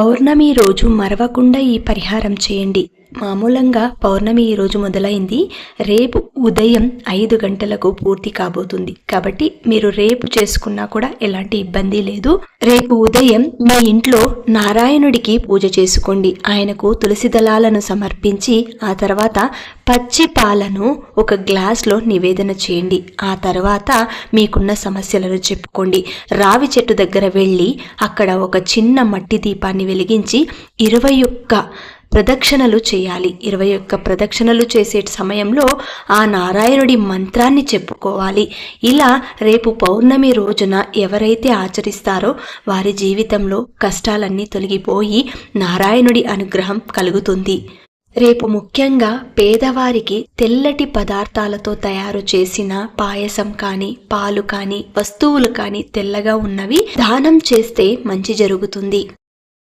పౌర్ణమి రోజు మరవకుండా ఈ పరిహారం చేయండి. మామూలంగా పౌర్ణమి ఈ రోజు మొదలైంది. రేపు ఉదయం ఐదు గంటలకు పూర్తి కాబోతుంది. కాబట్టి మీరు రేపు చేసుకున్నా కూడా ఎలాంటి ఇబ్బంది లేదు. రేపు ఉదయం మీ ఇంట్లో నారాయణుడికి పూజ చేసుకోండి. ఆయనకు తులసి దళాలను సమర్పించి ఆ తర్వాత పచ్చి పాలను ఒక గ్లాస్లో నివేదన చేయండి. ఆ తర్వాత మీకున్న సమస్యలను చెప్పుకోండి. రావి చెట్టు దగ్గర వెళ్ళి అక్కడ ఒక చిన్న మట్టి దీపాన్ని వెలిగించి ఇరవై ఒక్క ప్రదక్షిణలు చేయాలి. ఇరవై ఒక్క ప్రదక్షిణలు చేసే సమయంలో ఆ నారాయణుడి మంత్రాన్ని చెప్పుకోవాలి. ఇలా రేపు పౌర్ణమి రోజున ఎవరైతే ఆచరిస్తారో వారి జీవితంలో కష్టాలన్నీ తొలగిపోయి నారాయణుడి అనుగ్రహం కలుగుతుంది. రేపు ముఖ్యంగా పేదవారికి తెల్లటి పదార్థాలతో తయారు చేసిన పాయసం కానీ పాలు కానీ వస్తువులు కానీ తెల్లగా ఉన్నవి దానం చేస్తే మంచి జరుగుతుంది.